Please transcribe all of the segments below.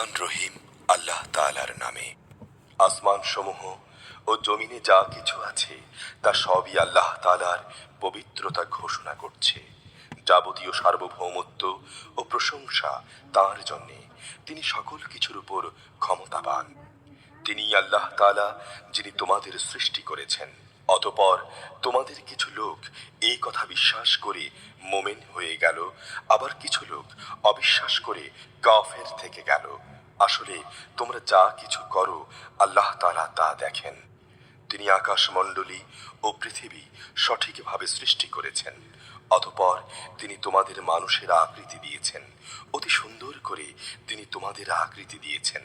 রহমান রহিম আল্লাহ তাআলার নামে। আসমান সমূহ ও জমিনে যা কিছু আছে, তা সবই আল্লাহ তাআলার পবিত্রতা ঘোষণা করছে। যাবতীয় সার্বভৌমত্ব ও প্রশংসা তার জন্যে। তিনি সকল কিছুর উপর ক্ষমতাবান। তিনি আল্লাহ তাআলা যিনি তোমাদের সৃষ্টি করেছেন। অতপর তোমাদের কিছু লোক এই কথা বিশ্বাস করে মোমেন হয়ে গেল, আবার কিছু লোক অবিশ্বাস করে কাফের থেকে গেল। আসলে তোমরা যা কিছু করো, আল্লাহ তালা তা দেখেন। তিনি আকাশমণ্ডলী ও পৃথিবী সঠিকভাবে সৃষ্টি করেছেন। অতপর তিনি তোমাদের মানুষের আকৃতি দিয়েছেন। অতি সুন্দর করে তিনি তোমাদের আকৃতি দিয়েছেন।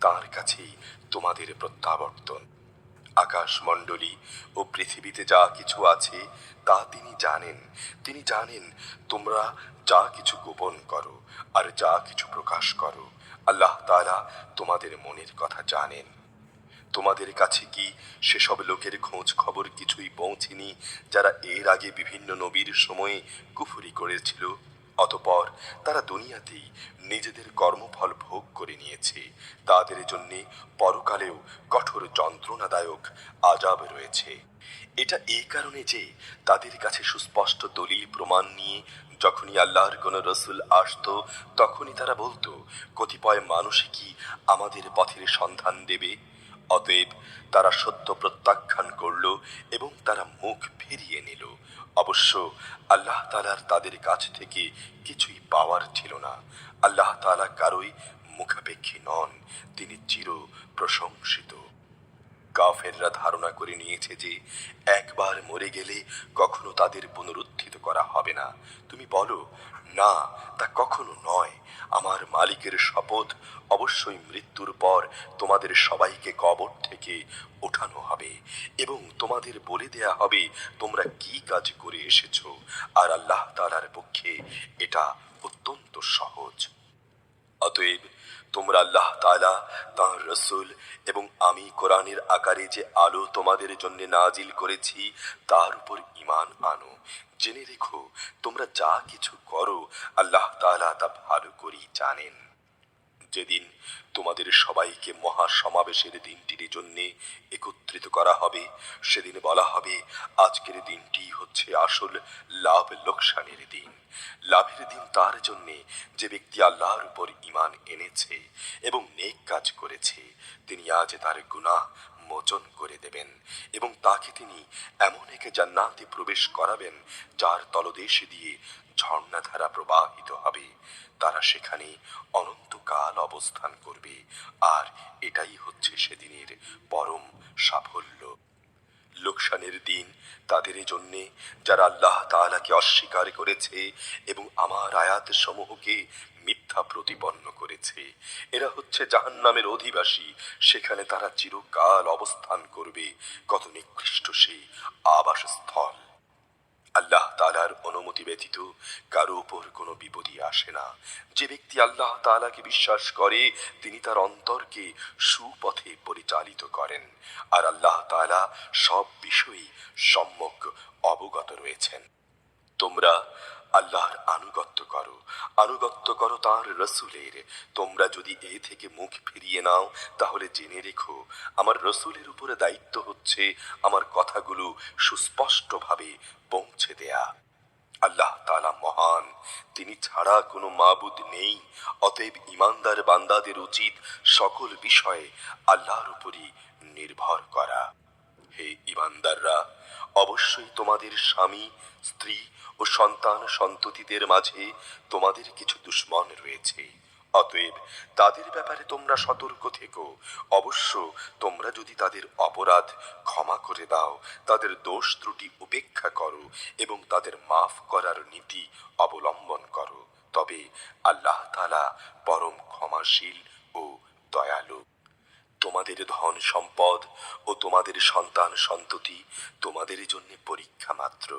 তার কাছেই তোমাদের প্রত্যাবর্তন। আকাশমণ্ডলী ও পৃথিবীতে যা কিছু আছে, তা তিনি জানেন। তিনি জানেন, তোমরা যা কিছু গোপন করো আর যা কিছু প্রকাশ করো, আল্লাহ তারা তোমাদের মনের কথা জানেন। তোমাদের কাছে কি সেসব লোকের খোঁজ খবর কিছুই পৌঁছেনি, যারা এর আগে বিভিন্ন নবীর সময়ে কুফরি করেছিল? অতপর তারা দুনিয়াতেই নিজেদের কর্মফল ভোগ করে নিয়েছে। তাদের জন্য পরকালেও কঠোর যন্ত্রণাদায়ক আজাব রয়েছে। এটা এই কারণে যে তাদের কাছে সুস্পষ্ট দলিল প্রমাণ নিয়ে যখনই আল্লাহর কোনো রসুল আসতো, তখনই তারা বলতো, কতিপয় মানুষ কি আমাদের পথের সন্ধান দেবে? অতএব তারা সত্য প্রত্যাখ্যান করল এবং তারা মুখ ফিরিয়ে নিল। অবশ্য আল্লাহ তালার তাদের কাছ থেকে কিছুই পাওয়ার ছিল না। আল্লাহ তালা কারোই মুখাপেক্ষী নন, তিনি চির প্রশংসিত। কাফেররা ধারণা করে নিয়েছে যে, একবার মরে গেলে কখনো তাদের পুনরুত্থিত করা হবে না। তুমি বলো, না, তা কখনো নয়। আমার মালিকের শপথ অবশ্যই মৃত্যুর পর তোমাদের সবাইকে কবর থেকে ওঠানো হবে এবং তোমাদের বলে দেয়া হবে, তোমরা কি কাজ করে এসেছ। আর আল্লাহ তালার পক্ষে এটা অত্যন্ত সহজ। অতএব তোমরা আল্লাহ তালা তাঁর রসুল এবং আমি কোরআনের আকারে যে আলো তোমাদের জন্য নাজিল করেছি, তার উপর ইমান আনো। জেনে রেখো, তোমরা যা কিছু করো, আল্লাহ তালা তা ভালো করেই জানেন। যেদিন তোমাদের সবাইকে মহা সমাবেশের দিনটির জন্যে একত্রিত করা হবে, সেদিন বলা হবে, আজকের দিনটি হচ্ছে আসল লাভ লোকসানের দিন। লাভের দিন তার জন্যে যে ব্যক্তি আল্লাহর উপর ইমান এনেছে এবং নেক কাজ করেছে, তিনি আজ তার গুনাহ মোচন করে দেবেন এবং তাকে তিনি এমন এক জান্নাতে প্রবেশ করাবেন যার তলদেশে দিয়ে ঝর্ণাধারা প্রবাহিত হবে। তারা সেখানে অনন্তকাল অবস্থান করবে। আর এটাই হচ্ছে সেদিনের পরম সাফল্য। লোকসানের দিন তাদের জন্যে যারা আল্লাহ তাআলাকে অস্বীকার করেছে এবং আমার আয়াত সমূহকে মিথ্যা প্রতিপন্ন করেছে। এরা হচ্ছে জাহান্নামের অধিবাসী। সেখানে তারা চিরকাল অবস্থান করবে। কত নিকৃষ্ট সেই আবাসস্থল। আল্লাহ তালার অনুমতি ব্যতীত কারও উপর কোনো বিপদই আসে না। যে ব্যক্তি আল্লাহ তালাকে বিশ্বাস করে, তিনি তার অন্তরকে সুপথে পরিচালিত করেন। আর আল্লাহ তালা সব বিষয়েই সম্যক অবগত রয়েছেন। তোমরা আল্লাহর আনুগত্য করো আনুগত্য করো তার রসুলের। তোমরা যদি এ থেকে মুখ ফিরিয়ে নাও, তাহলে জেনে রেখো, আমার রসুলের উপরে দায়িত্ব হচ্ছে আমার কথাগুলো সুস্পষ্টভাবে পৌঁছে দেয়া। আল্লাহ তালা মহান, তিনি ছাড়া কোনো মাবুদ নেই। অতএব ইমানদার বান্দাদের উচিত সকল বিষয়ে আল্লাহর উপরই নির্ভর করা। হে ইমানদাররা অবশ্যই তোমাদের স্বামী, স্ত্রী ও সন্তান সন্ততিদের মাঝে তোমাদের কিছু দুশ্মন রয়েছে। অতএব তাদের ব্যাপারে তোমরা সতর্ক থেকো। অবশ্য তোমরা যদি তাদের অপরাধ ক্ষমা করে দাও, তাদের দোষ ত্রুটি উপেক্ষা করো এবং তাদের মাফ করার নীতি অবলম্বন করো। তবে আল্লাহ তালা পরম ক্ষমাশীল ও দয়ালু। তোমাদের ধন সম্পদ ও তোমাদের সন্তান সন্ততি তোমাদের জন্য পরীক্ষা মাত্র।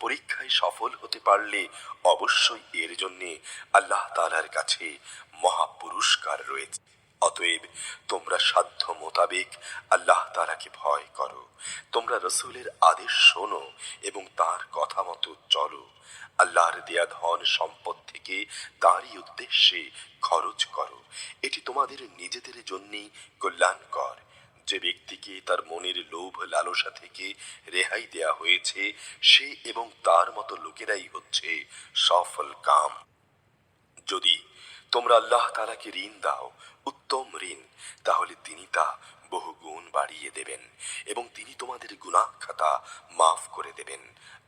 পরীক্ষায় সফল হতে পারলে অবশ্যই এর জন্যে আল্লাহ তালার কাছে মহাপুরস্কার রয়েছে। অতএব তোমরা সাধ্য মোতাবেক আল্লাহ তালাকে ভয় করো। তোমরা রসুলের আদেশ শোনো এবং তার কথা মতো চলো। আল্লাহর দেয়া ধন সম্পদ থেকে তারই উদ্দেশ্যে খরচ করো। এটি তোমাদের নিজেদের জন্যই কল্যাণকর। যে ব্যক্তিকে তার মনের লোভ লালসা থেকে রেহাই দেয়া হয়েছে, সে এবং তার মতো লোকেরাই হচ্ছে সফল কাম। যদি তোমরা আল্লাহ তালাকে ঋণ দাও, উত্তম ঋণ। তাহলে তিনি তা বহু গুণ বাড়িয়ে দেবেন এবং তিনি তোমাদের গুনাহ খাতা মাফ করে দেবেন।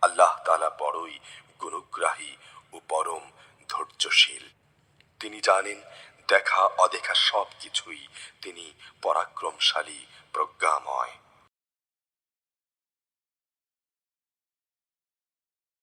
আল্লাহ তালা বড়ই গুণগ্রাহী ও পরম ধৈর্যশীল। তিনি জানেন দেখা অদেখা সব কিছুই তিনি পরাক্রমশালী, প্রজ্ঞাময়।